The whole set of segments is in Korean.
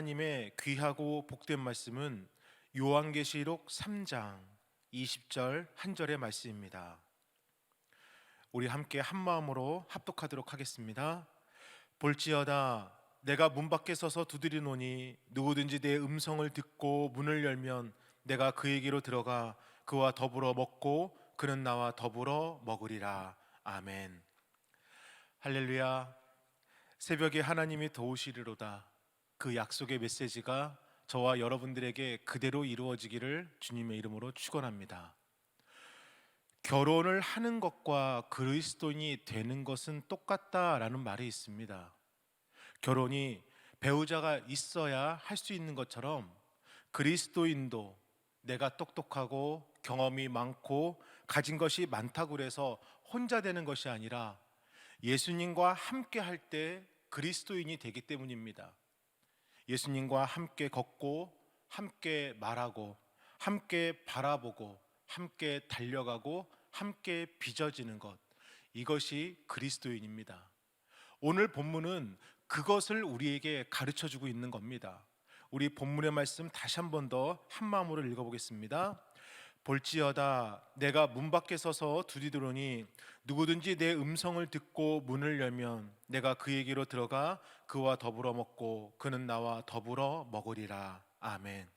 하나님의 귀하고 복된 말씀은 요한계시록 3장 20절 한 절의 말씀입니다. 우리 함께 한 마음으로 합독하도록 하겠습니다. 볼지어다 내가 문 밖에 서서 두드리노니 누구든지 내 음성을 듣고 문을 열면 내가 그에게로 들어가 그와 더불어 먹고 그는 나와 더불어 먹으리라. 아멘. 할렐루야. 새벽에 하나님이 도우시리로다. 그 약속의 메시지가 저와 여러분들에게 그대로 이루어지기를 주님의 이름으로 축원합니다. 결혼을 하는 것과 그리스도인이 되는 것은 똑같다라는 말이 있습니다. 결혼이 배우자가 있어야 할 수 있는 것처럼 그리스도인도 내가 똑똑하고 경험이 많고 가진 것이 많다고 그래서 혼자 되는 것이 아니라 예수님과 함께 할 때 그리스도인이 되기 때문입니다. 예수님과 함께 걷고 함께 말하고 함께 바라보고 함께 달려가고 함께 빚어지는 것 이것이 그리스도인입니다. 오늘 본문은 그것을 우리에게 가르쳐 주고 있는 겁니다. 우리 본문의 말씀 다시 한 번 더 한 마음으로 읽어보겠습니다. 볼지어다 내가 문 밖에 서서 두드리노니 누구든지 내 음성을 듣고 문을 열면 내가 그에게로 들어가 그와 더불어 먹고 그는 나와 더불어 먹으리라 아멘.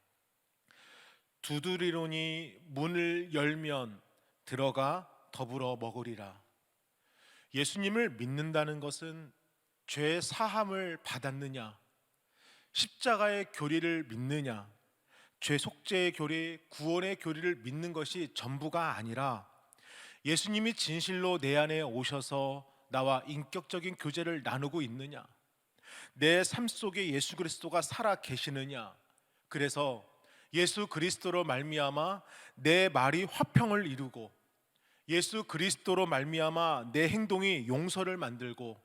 두드리노니 문을 열면 들어가 더불어 먹으리라. 예수님을 믿는다는 것은 죄 사함을 받았느냐, 십자가의 교리를 믿느냐, 죄 속죄의 교리, 구원의 교리를 믿는 것이 전부가 아니라 예수님이 진실로 내 안에 오셔서 나와 인격적인 교제를 나누고 있느냐, 내 삶 속에 예수 그리스도가 살아 계시느냐. 그래서 예수 그리스도로 말미암아 내 말이 화평을 이루고 예수 그리스도로 말미암아 내 행동이 용서를 만들고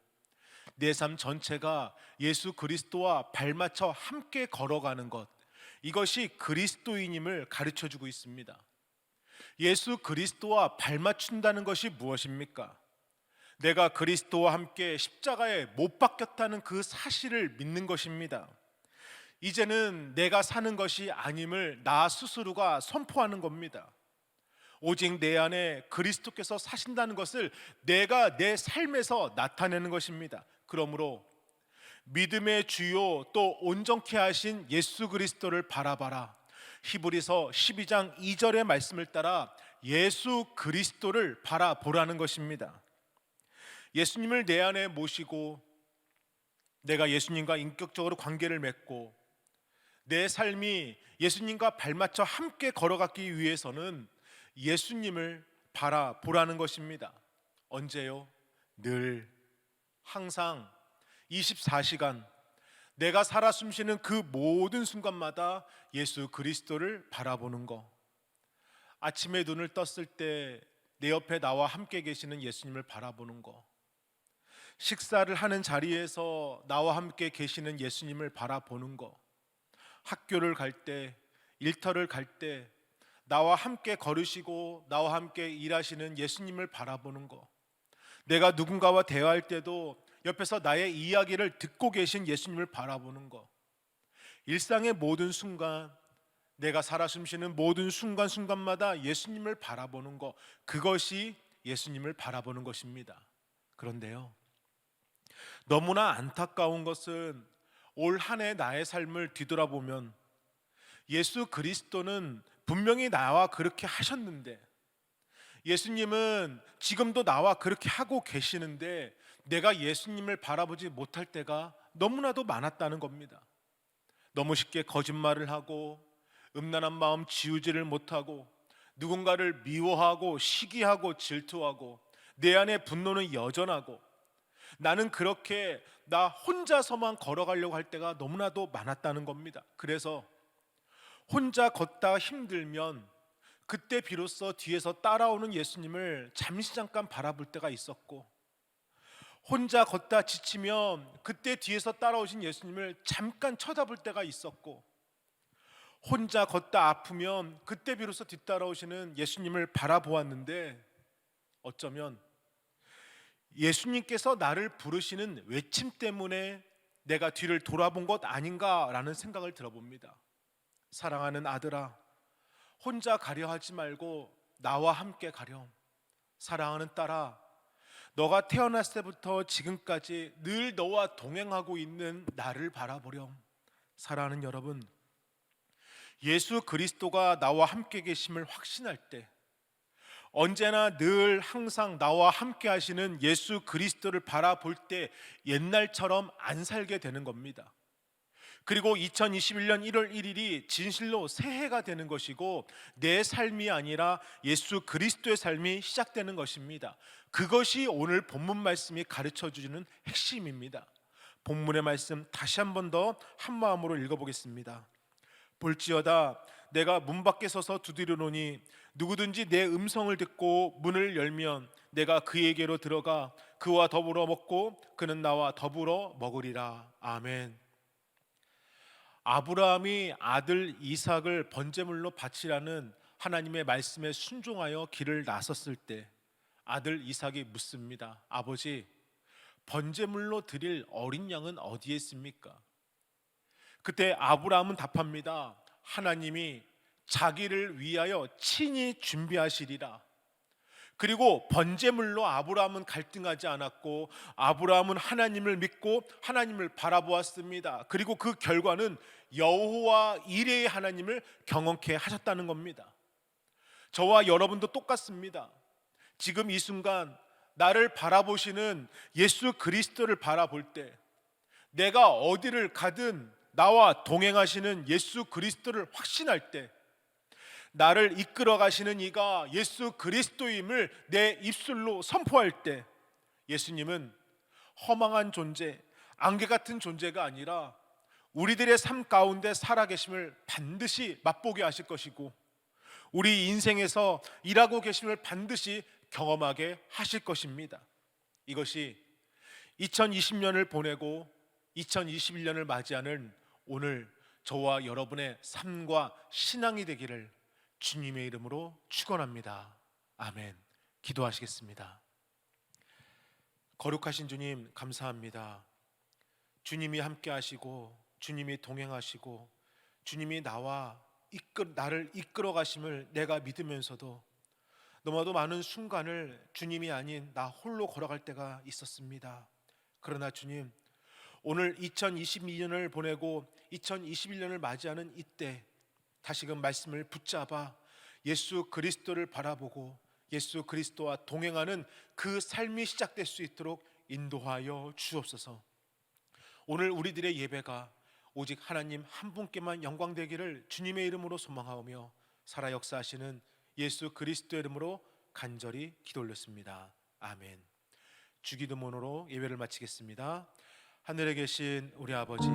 내 삶 전체가 예수 그리스도와 발맞춰 함께 걸어가는 것 이것이 그리스도인임을 가르쳐 주고 있습니다. 예수 그리스도와 발맞춘다는 것이 무엇입니까? 내가 그리스도와 함께 십자가에 못 박혔다는 그 사실을 믿는 것입니다. 이제는 내가 사는 것이 아님을 나 스스로가 선포하는 겁니다. 오직 내 안에 그리스도께서 사신다는 것을 내가 내 삶에서 나타내는 것입니다. 그러므로 믿음의 주요 또 온전케 하신 예수 그리스도를 바라봐라. 히브리서 12장 2절의 말씀을 따라 예수 그리스도를 바라보라는 것입니다. 예수님을 내 안에 모시고 내가 예수님과 인격적으로 관계를 맺고 내 삶이 예수님과 발맞춰 함께 걸어가기 위해서는 예수님을 바라보라는 것입니다. 언제요? 늘 항상 24시간 내가 살아 숨쉬는 그 모든 순간마다 예수 그리스도를 바라보는 거. 아침에 눈을 떴을 때 내 옆에 나와 함께 계시는 예수님을 바라보는 거. 식사를 하는 자리에서 나와 함께 계시는 예수님을 바라보는 거. 학교를 갈 때, 일터를 갈 때, 나와 함께 걸으시고 나와 함께 일하시는 예수님을 바라보는 거. 내가 누군가와 대화할 때도 옆에서 나의 이야기를 듣고 계신 예수님을 바라보는 거. 일상의 모든 순간, 내가 살아 숨쉬는 모든 순간순간마다 예수님을 바라보는 거. 그것이 예수님을 바라보는 것입니다. 그런데요. 너무나 안타까운 것은 올 한 해 나의 삶을 뒤돌아보면 예수 그리스도는 분명히 나와 그렇게 하셨는데 예수님은 지금도 나와 그렇게 하고 계시는데 내가 예수님을 바라보지 못할 때가 너무나도 많았다는 겁니다. 너무 쉽게 거짓말을 하고 음란한 마음 지우지를 못하고 누군가를 미워하고 시기하고 질투하고 내 안에 분노는 여전하고 나는 그렇게 나 혼자서만 걸어가려고 할 때가 너무나도 많았다는 겁니다. 그래서 혼자 걷다 힘들면 그때 비로소 뒤에서 따라오는 예수님을 잠시 잠깐 바라볼 때가 있었고 혼자 걷다 지치면 그때 뒤에서 따라오신 예수님을 잠깐 쳐다볼 때가 있었고 혼자 걷다 아프면 그때 비로소 뒤따라오시는 예수님을 바라보았는데 어쩌면 예수님께서 나를 부르시는 외침 때문에 내가 뒤를 돌아본 것 아닌가라는 생각을 들어봅니다. 사랑하는 아들아, 혼자 가려 하지 말고 나와 함께 가렴. 사랑하는 딸아, 너가 태어났을 때부터 지금까지 늘 너와 동행하고 있는 나를 바라보렴. 사랑하는 여러분, 예수 그리스도가 나와 함께 계심을 확신할 때 언제나 늘 항상 나와 함께 하시는 예수 그리스도를 바라볼 때 옛날처럼 안 살게 되는 겁니다. 그리고 2021년 1월 1일이 진실로 새해가 되는 것이고 내 삶이 아니라 예수 그리스도의 삶이 시작되는 것입니다. 그것이 오늘 본문 말씀이 가르쳐 주는 핵심입니다. 본문의 말씀 다시 한 번 더 한 마음으로 읽어보겠습니다. 볼지어다 내가 문 밖에 서서 두드려노니 누구든지 내 음성을 듣고 문을 열면 내가 그에게로 들어가 그와 더불어 먹고 그는 나와 더불어 먹으리라 아멘. 아브라함이 아들 이삭을 번제물로 바치라는 하나님의 말씀에 순종하여 길을 나섰을 때 아들 이삭이 묻습니다. 아버지 번제물로 드릴 어린 양은 어디에 있습니까? 그때 아브라함은 답합니다. 하나님이 자기를 위하여 친히 준비하시리라. 그리고 번제물로 아브라함은 갈등하지 않았고 아브라함은 하나님을 믿고 하나님을 바라보았습니다. 그리고 그 결과는 여호와 이레의 하나님을 경험케 하셨다는 겁니다. 저와 여러분도 똑같습니다. 지금 이 순간 나를 바라보시는 예수 그리스도를 바라볼 때 내가 어디를 가든 나와 동행하시는 예수 그리스도를 확신할 때 나를 이끌어 가시는 이가 예수 그리스도임을 내 입술로 선포할 때 예수님은 허망한 존재, 안개 같은 존재가 아니라 우리들의 삶 가운데 살아계심을 반드시 맛보게 하실 것이고 우리 인생에서 일하고 계심을 반드시 경험하게 하실 것입니다. 이것이 2020년을 보내고 2021년을 맞이하는 오늘 저와 여러분의 삶과 신앙이 되기를 주님의 이름으로 축원합니다. 아멘. 기도하시겠습니다. 거룩하신 주님 감사합니다. 주님이 함께 하시고 주님이 동행하시고 주님이 나와 이끌 나를 이끌어 가심을 내가 믿으면서도 너무나도 많은 순간을 주님이 아닌 나 홀로 걸어갈 때가 있었습니다. 그러나 주님 오늘 2022년을 보내고 2021년을 맞이하는 이때 다시금 말씀을 붙잡아 예수 그리스도를 바라보고 예수 그리스도와 동행하는 그 삶이 시작될 수 있도록 인도하여 주옵소서. 오늘 우리들의 예배가 오직 하나님 한 분께만 영광 되기를 주님의 이름으로 소망하오며 살아 역사하시는 예수 그리스도의 이름으로 간절히 기도 올렸습니다. 아멘. 주기도문으로 예배를 마치겠습니다. 하늘에 계신 우리 아버지